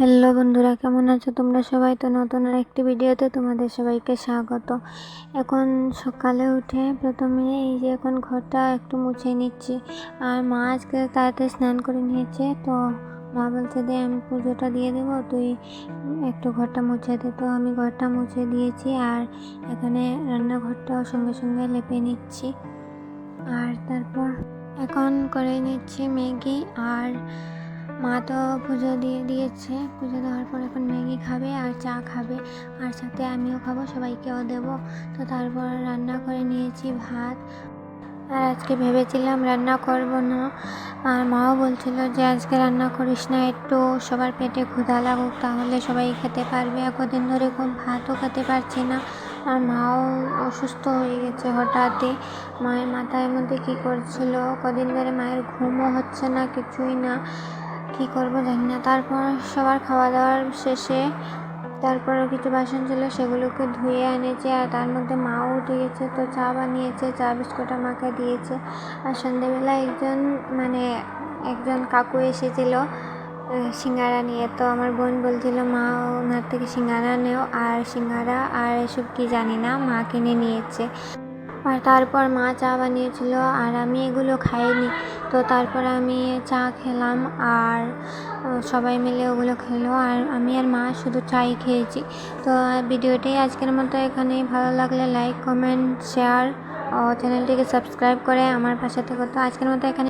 Hello বন্ধুরা, কেমন আছো তোমরা সবাই? তো নতুন আর একটি ভিডিওতে তোমাদের সবাইকে স্বাগত। এখন সকালে উঠে প্রথমে এই যে এখন ঘরটা একটু মুছে নিচ্ছি। আর মা আজকে তাড়াতাড়ি স্নান করে নিয়েছে, তো মা বলছে দে আমি পুজোটা দিয়ে দেবো, তুই একটু ঘরটা মুছে দে। তো আমি ঘরটা মুছে দিয়েছি আর এখানে রান্নাঘরটাও সঙ্গে সঙ্গে লেপে নিচ্ছি। আর তারপর এখন করে নিচ্ছি ম্যাগি আর মা তো পুজো দিয়ে দিয়েছে। পুজো দেওয়ার পর এখন ম্যাগি খাবে আর চা খাবে। আর সাথে আমিও খাব, সবাইকেও দেবো। তো তারপর রান্না করে নিয়েছি ভাত। আর আজকে ভেবেছিলাম রান্না করব না। আর মাও বলছিল যে, আজকে রান্না করিস না, একটু সবার পেটে ক্ষুধা লাগুক, তাহলে সবাই খেতে পারবে। কদিন ধরে খুব ভাতও খেতে পারছি না। আর মাও অসুস্থ হয়ে গেছে হঠাৎই। মায়ের মাথায় মধ্যে কী করছিল? কদিন ধরে মায়ের ঘুমও হচ্ছে না, কিছুই না। কী করব জানি না। তারপর সবার খাওয়া দাওয়ার শেষে তারপরও কিছু বাসন ছিল, সেগুলোকে ধুয়ে এনেছে। আর তার মধ্যে মাও গেছে, তো চা বানিয়েছে, চা বিস্কুট আমাকে দিয়েছে। আর সন্ধেবেলা একজন মানে একজন কাকু এসেছিল সিঙ্গারা নিয়ে। তো আমার বোন বলছিল, মা, ওনার থেকে সিঙ্গারা নেও। আর সিঙ্গারা আর এসব কি জানি না, মা কিনে নিয়েছে। আর তারপর মা চা বানিয়েছিল, আর আমি এগুলো খাইনি। তো তারপর আমি চা খেলাম আর সবাই মিলে ওগুলো খেলো আর আমি আর মা শুধু চাই খেয়েছি। তো ভিডিওটাই আজকের মতো এখানে ভালো লাগলে লাইক কমেন্ট শেয়ার ও চ্যানেলটিকে সাবস্ক্রাইব করে আমার পাশে থেকে। তো আজকের মতো এখানে